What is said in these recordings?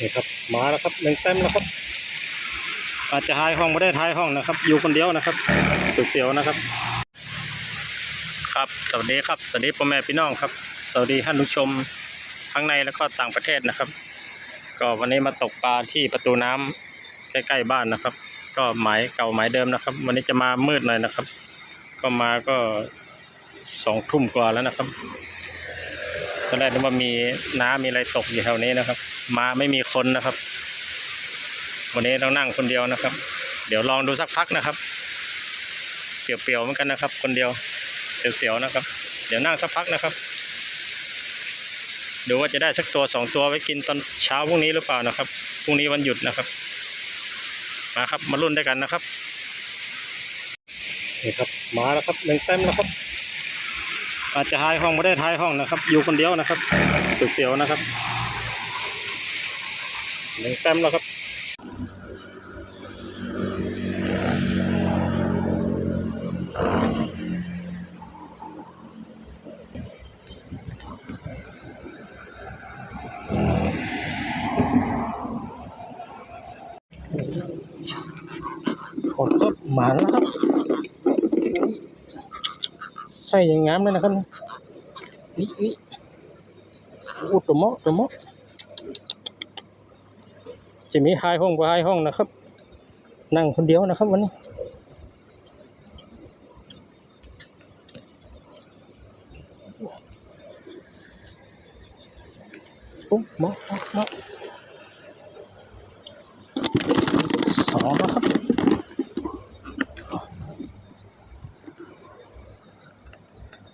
นี่ครับ มาแล้วครับหนึ่งเต็มแล้วครับ อาจจะท้ายห้องไม่ได้ท้ายห้องนะครับ อยู่คนเดียวนะครับเสียวๆนะครับ ครับสวัสดีครับสวัสดีพ่อแม่พี่น้องครับ สวัสดีท่านผู้ชมทั้งในและก็ต่างประเทศนะครับ ก็วันนี้มาตกปลาที่ประตูน้ำใกล้ๆบ้านนะครับ ก็หมายเก่าหมายเดิมนะครับ วันนี้จะมามืดหน่อยนะครับ ก็มาก็สองทุ่มกว่าแล้วนะครับ อนแรกนึกว่ามีน้ำมีอะไรตกอยู่แถวนี้นะครับ มาไม่มีคนนะครับ วันนี้ต้องนั่งคนเดียวนะครับ เดี๋ยวลองดูสักพักนะครับเปียวๆเหมือนกันนะครับ คนเดียวเสียวๆนะครับ เดี๋ยวนั่งสักพักนะครับดูว่าจะได้สักตัวสองตัวไว้กินตอนเช้าพรุ่งนี้หรือเปล่านะครับพรุ่งนี้วันหยุดนะครับมาครับมาลุ้นด้วยกันนะครับนี่ครับมาแล้วครับหนึ่งเต็มแล้วครับ อาจจะท้ายห้องไม่ได้ท้ายห้องนะครับ อยู่คนเดียวนะครับเสียวๆนะครับหนึ่งเต็มแล้วครับคนก็หมาแล้วครับ ส่อย่างงามเลยนะครับนี่นี่อุดตัวมะตัวมะจะมีไฮห้องกับไฮห้องนะครับ นั่งคนเดียวนะครับวันนี้ปุ๊บมะมะมะสองนะครับ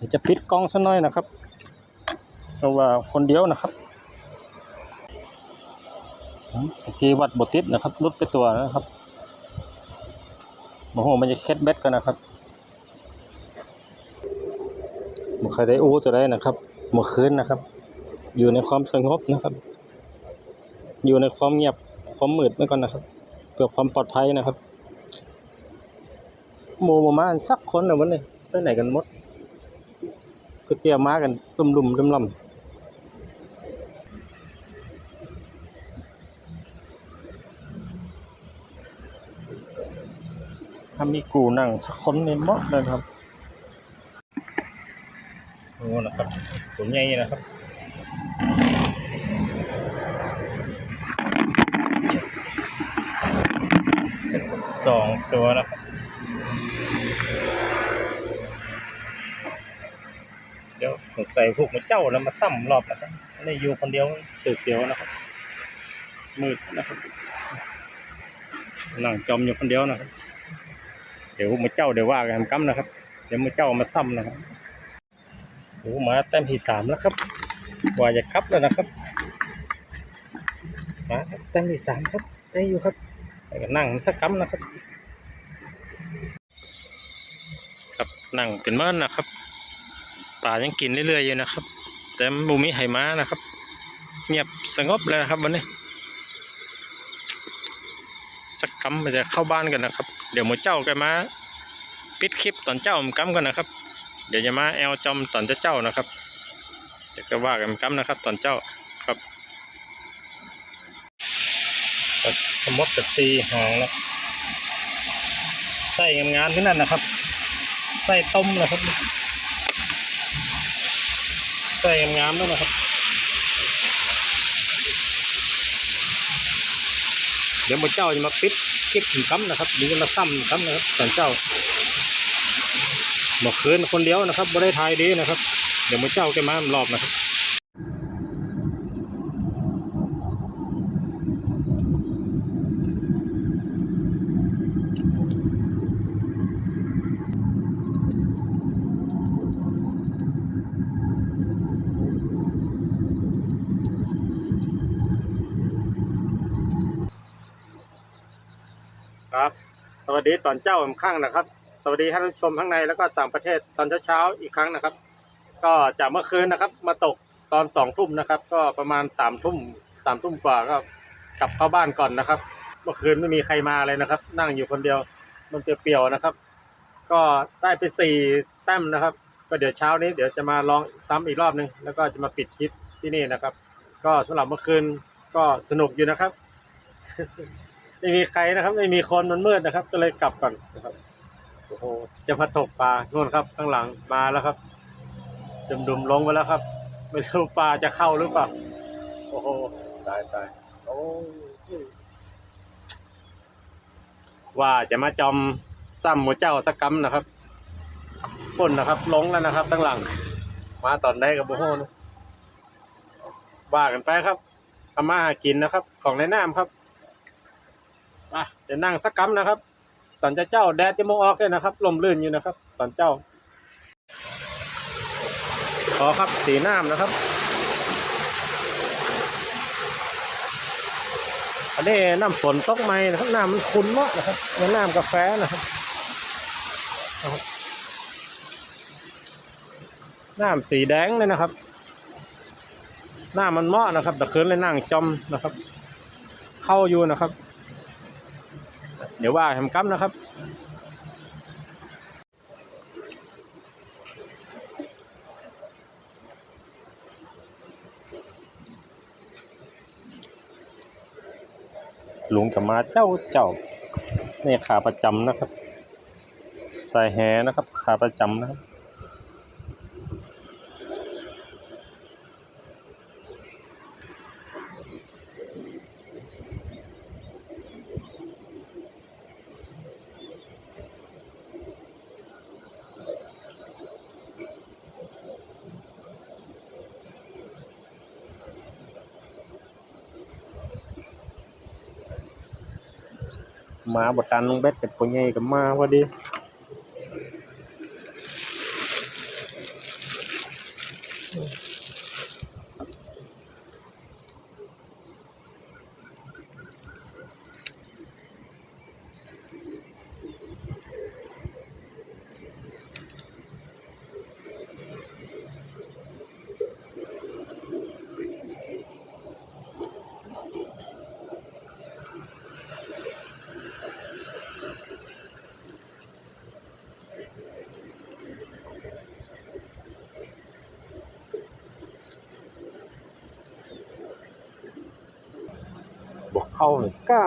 เดี๋ยว จะปิดกล้องสักหน่อยนะครับเพราะว่าคนเดียวนะครับอืมเมื่อกี้วัดบทติดนะครับรุดไปตัวนะครับโอ้โหมันจะเคล็ดเบ็ดกันนะครับมันเคยได้อู้จะได้นะครับเมื่อคืนนะครับ อยู่ในความสงบนะครับ อยู่ในความเงียบความมืดไว้ก่อนนะครับเพื่อความปลอดภัยนะครับโมประมาสักคนนะวันนี้ไปไหนกันหมด ก็เตรียมมากันตุ่มลุ่มตุ่มลำถ้ามีกูนั่งสักคนในมดเลยครับโอ้นะครับตัวใหญ่นะครับสองตัวนะครับ ดใส่พวกมันเจ้าแล้วมาซ้ำรอบนะครับนี่อยู่คนเดียวเสียวๆนะครับ มืดนะครับนั่งจมอยู่คนเดียวนะครับ เดี๋ยวพวกมันเจ้าเดี๋ยวว่ากันกั้มนะครับ เดี๋ยวมันเจ้ามาซ้ำนะครับโอ้มาแต้มที่สามแล้วครับกว่าจะครับแล้วนะครับมาครับแต้มที่สามครับได้อยู่ครับกันนั่งสักกัมนะครับ ครับนั่งเป็นเมื่อนนะครับ ป่ายังกินเรื่อยๆอยู่นะครับ แต่บุมีไหม้านะครับ เงียบสงบเลยนะครับวันนี้สักคำมันจะเข้าบ้านกันนะครับ เดี๋ยวหมูเจ้าแกมาปิดคลิปตอนเจ้ามันกำกันนะครับ เดี๋ยวจะมาแอลจอมตอนเจ้าเจ้านะครับ เดี๋ยวก็ว่ากันกำนะครับ ตอนเจ้าครับครับสมมติกับซีหางนะใส่งามๆที่นั่นนะครับใส่ต้มนะครับ ใส่งามๆด้วยนะครับ เดี๋ยวมดเจ้าจะมาปิดเก็บถึงกัมนะครับเดี๋ยวจะมาซ้ำคำนะครับตอนเจ้าบอกคืนคนเดียวนะครับไม่ได้ทายดีนะครับ เดี๋ยวมาเจ้าแกมารอบนะครับ วัสดีตอนเจ้าผมข้างนะครับ สวัสดีท่านผู้ชมทั้งในแล้วก็ต่างประเทศตอนเช้าๆอีกครั้งนะครับ ก็จากเมื่อคืนนะครับ มาตกตอนสองทุ่มนะครับ ก็ประมาณสามทุ่มสามทุ่มกว่าก็กลับเข้าบ้านก่อนนะครับ เมื่อคืนไม่มีใครมาเลยนะครับ นั่งอยู่คนเดียวมันเปรียวๆนะครับ ก็ได้ไปสี่แต้มนะครับ ก็เดี๋ยวเช้านี้เดี๋ยวจะมาลองซ้ำอีกรอบนึงแล้วก็จะมาปิดคลิปที่นี่นะครับ ก็สำหรับเมื่อคืนก็สนุกอยู่นะครับ ไม่มีใครนะครับ ไม่มีคนมันมืดนะครับ ก็เลยกลับก่อนนะครับโอ้โหจะมาตกปลาโน่นครับ ข้างหลังมาแล้วครับจมดุมลงไปแล้วครับ ไม่รู้ปลาจะเข้าหรือเปล่าโอ้โหตายตายโอ้ว่าจะมาจอมซ้ำหมูเจ้าสักกำนะครับป่นนะครับลงแล้วนะครับตั้งหลัง มาตอนได้กับโบโฮนะว่ากันไปครับทำมาหากินนะครับ ของในน้ำครับ อะจะนั่งสักกำนะครับ ตอนจ้าเจ้าแดดจะมองออกเลยนะครับลมลื่นอยู่นะครับ ตอนเจ้าขอครับสีน้ำนะครับ อันนี้น้ำฝนตกไหมนะครับน้ำมันขุ่นมากนะครับเหมือนน้ำกาแฟนะครับน้ำสีแดงเลยนะครับน้ามันเหมาะนะครับแต่คืนเลยนั่งจอมนะครับ เข้าอยู่นะครับ เดี๋ยวว่าทำกั๊มนะครับลุงจะมาเจ้าเจ้านี่ขาประจำนะครับใส่แหนะครับขาประจำนะครับ มาบทการลงเบ็ดเป็นปุญญกับมาพอดี เข้าหนึ่งก้า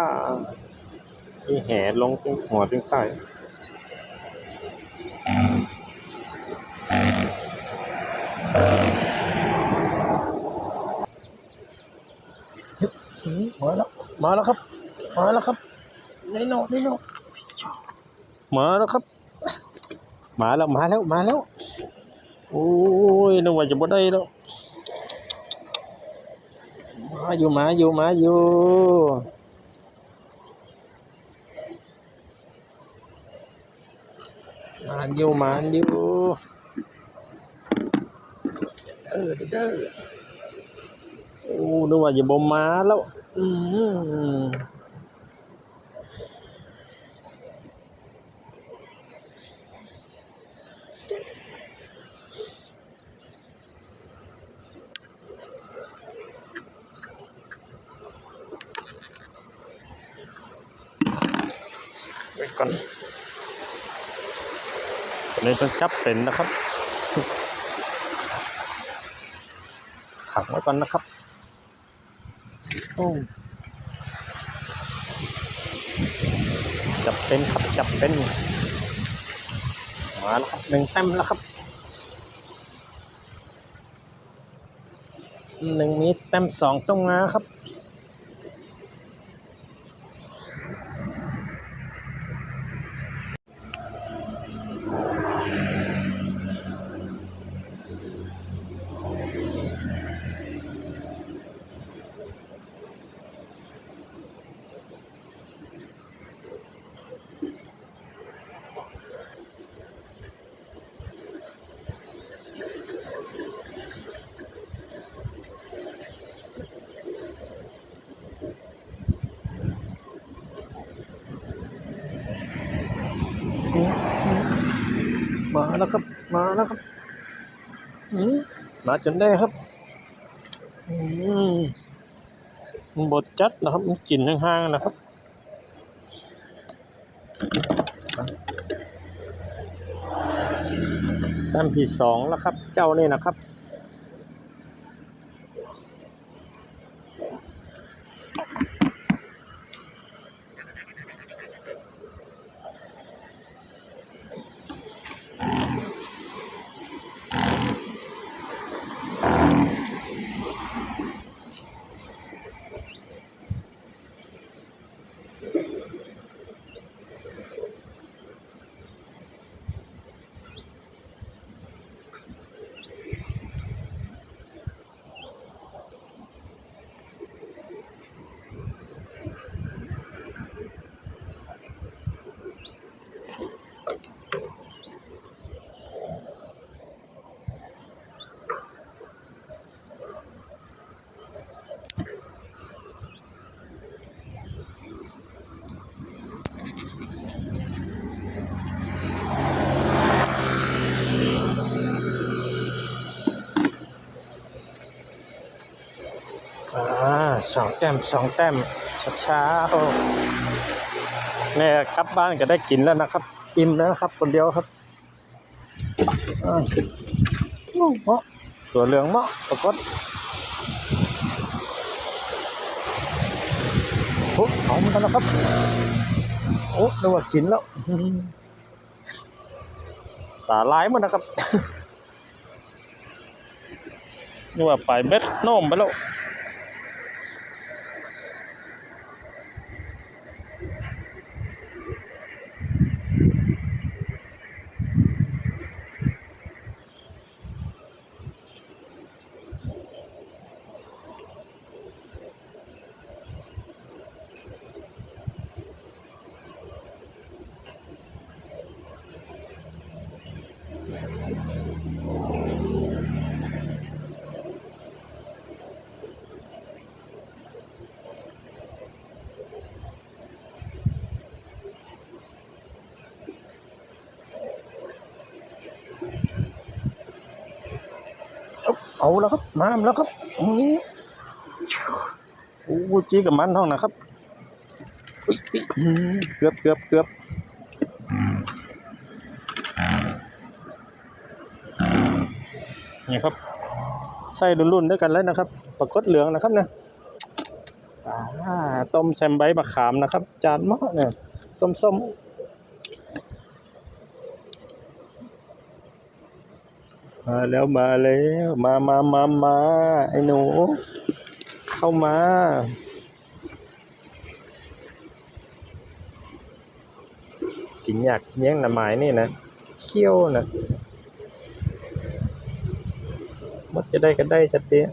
ที่แห่ลงตรงหัวตรงใต้มาแล้ว มาแล้วครับ มาแล้วครับในโนในโนมาแล้วครับ มาแล้ว มาแล้ว มาแล้ว โอ้ยนึกว่าจะบ่ได้แล้ว มาอยู่มาอยู่มาอยู่มาอยู่มาอยู่เออเด้อโอ้นึกว่าจะบ่มาแล้ว อืมไว้ก่อนอันนี้ ต้องจับเป็นนะครับขังไว้ก่อนนะครับโอ้จับเป็นครับจับเป็นมาแล้วครับหนึ่งแต้มแล้วครับหนึ่งมีแต้มสองต้องมาครับ แล้วครับ มาแล้วครับอืมมาจนได้ครับอืมมันบดจัดนะครับ มันกลิ่นห่างๆนะครับแต้มที่สองแล้วครับ เจ้านี่นะครับ สองแต้มสองแต้มช้าๆโอ้แม่กลับบ้านก็ได้กินแล้วนะครับ อิ่มแล้วนะครับ คนเดียวครับอ่าโอ้เหมาะตัวเหลืองเหมาะปรากฏโอ้เอมันกันแล้วครับโอ้นึกว่ากินแล้วตาลายมันนะครับนึกว่าไปเม็ดโน้มไปแล้ว เอาแล้วครับ มาแล้วครับอืมโอ้จีกับมันห้องนะครับเกือบเกือบเกือบนี่ครับไส้รุ่นๆด้วยกันแล้วนะครับปรากฏเหลืองนะครับเนี่ยต้มแซมใบมะขามนะครับ จานหม้อเนี่ยต้มส้ม มาแล้วมาแล้วมามามามาไอ้หนู เข้ามา กินอยากแย่งหน่อไม้นี่นะเคี้ยวนะมัดจะได้ก็ได้จัดเตี้ย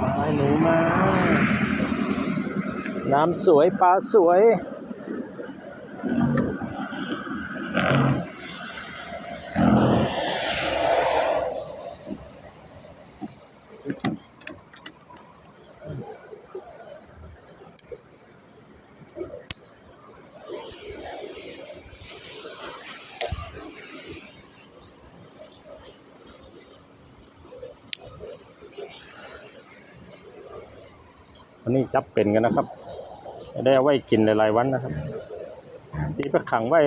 มาไอ้หนูมา น้ำสวยปลาสวยวันนี้จับเป็นกันนะครับ ได้เอาไว้กินหลายๆวันนะครับตีไปขังไว้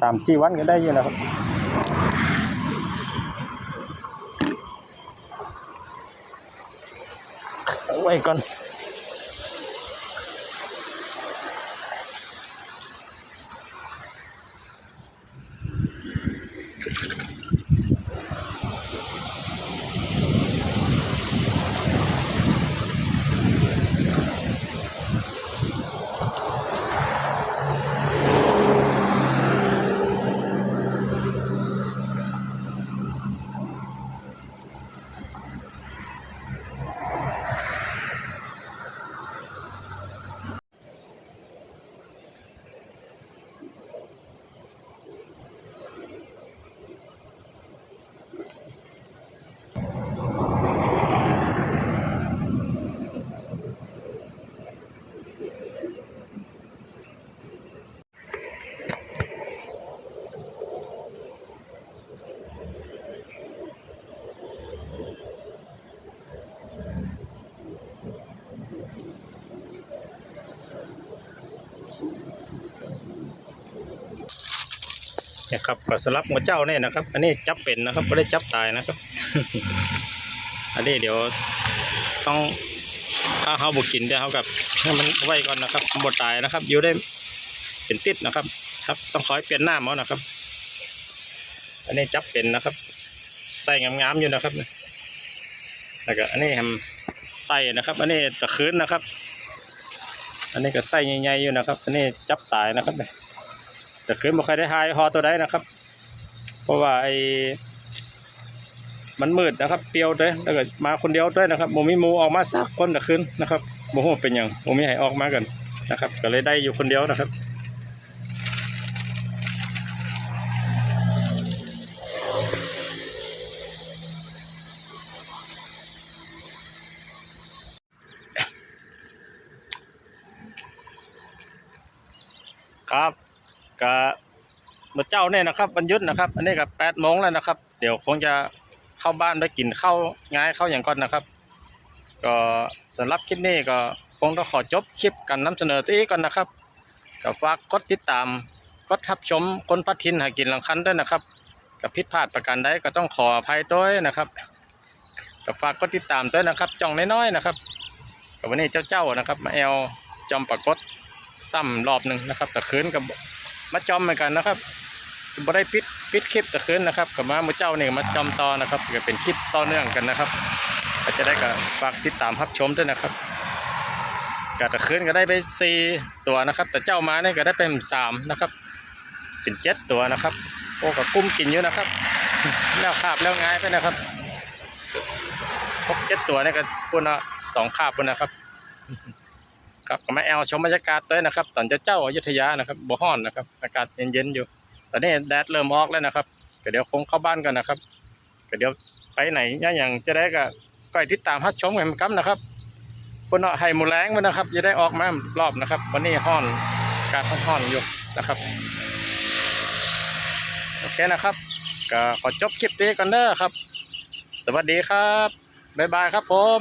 สามสี่วันก็ได้อยู่นะครับไว้ก่อน ครับก็สำหรับหัวเจ้าเนี่ยนะครับ อันนี้จับเป็นนะครับไม่ได้จับตายนะครับ อันนี้เดี๋ยวต้องถ้าเขาบุกินเดี๋ยวเขากับให้มันไว้ก่อนนะครับบดตายนะครับ อยู่ได้เป็นติดนะครับ ครับต้องคอยเปลี่ยนหน้าเขานะครับ อันนี้จับเป็นนะครับ ใส่งามๆอยู่นะครับแล้วก็อันนี้ทำไส้นะครับ อันนี้ตะคืนนะครับ อันนี้ก็ไส้ใหญ่ๆอยู่นะครับ อันนี้จับตายนะครับเนี่ย แต่คืนบ่เคยได้หายฮอตัวใดนะครับ เพราะว่าไอ้มันมืดนะครับ เปรียวด้วยแล้วก็มาคนเดียวด้วยนะครับโมมีหมูออกมาสักคนแต่คืนนะครับโมโหเป็นอย่างโมมีให้ออกมากันนะครับ ก็เลยได้อยู่คนเดียวนะครับ ครับก็ มื่อเจ้าเนี่ยนะครับวันหยุดนะครับ อันนี้กับแปดโมงแล้วนะครับ เดี๋ยวคงจะเข้าบ้านไปกินข้าวง่ายข้าวอย่างก่อนนะครับ ก็สำหรับคลิปนี้ก็คงต้องขอจบคลิปกันนำเสนอที่ก่อนนะครับก็ฝากกดติดตามกดทับชมคนพัดทินหากินหลังคันด้วยนะครับ กับผิดพลาดประการใดก็ต้องขออภัยด้วยนะครับก็ฝากกดติดตามด้วยนะครับจ่องน้อยๆนะครับก็วันนี้เจ้าๆนะครับมาแอลจอมปรากฏซ้ำรอบหนึ่งนะครับแต่คืนกับมาจอมเหมือนกันนะครับ บ่ได้ปิดปิดคลิปต่คืนนะครับกับมาเมื่อเจ้าเนี่ยมาจอมต่อนะครับก็เป็นคลิปต่อเนื่องกันนะครับก็จะได้ก็ฝากติดตามรับชมด้วยนะครับกับตะคืนก็ได้ไปสี่ตัวนะครับแต่เจ้ามาเนี่ยก็ได้เป็นสามนะครับ เป็นเจ็ดตัวนะครับโอ้ก็กุ้มกินอยู่นะครับแล้วคาบแล้วง่ายไปนะครับพบเจ็ดตัวเนี่ยก็ปุ่นะสองคาบปุ่นนะครับครับมาแอลชมบรรยากาศด้วยนะครับ ตอนเจ้าเจ้าอยุธยานะครับบ่ฮ้อนนะครับ อากาศเย็นๆอยู่ ตอนนี้แดดเริ่มออกแล้วนะครับก็เดี๋ยวคงเข้าบ้านกันนะครับก็เดี๋ยวไปไหนเนี่ยอย่างจะได้ก็ก็ให้ติดตามรับชมกันกันนะครับคนเอาให้หมูแรงมันนะครับ จะได้ออกมารอบนะครับ วันนี้ห้อนอากาศห้อนอยู่นะครับโอเคนะครับ ก็ขอจบคลิปนี้กันเด้อครับ สวัสดีครับบ๊ายบายครับผม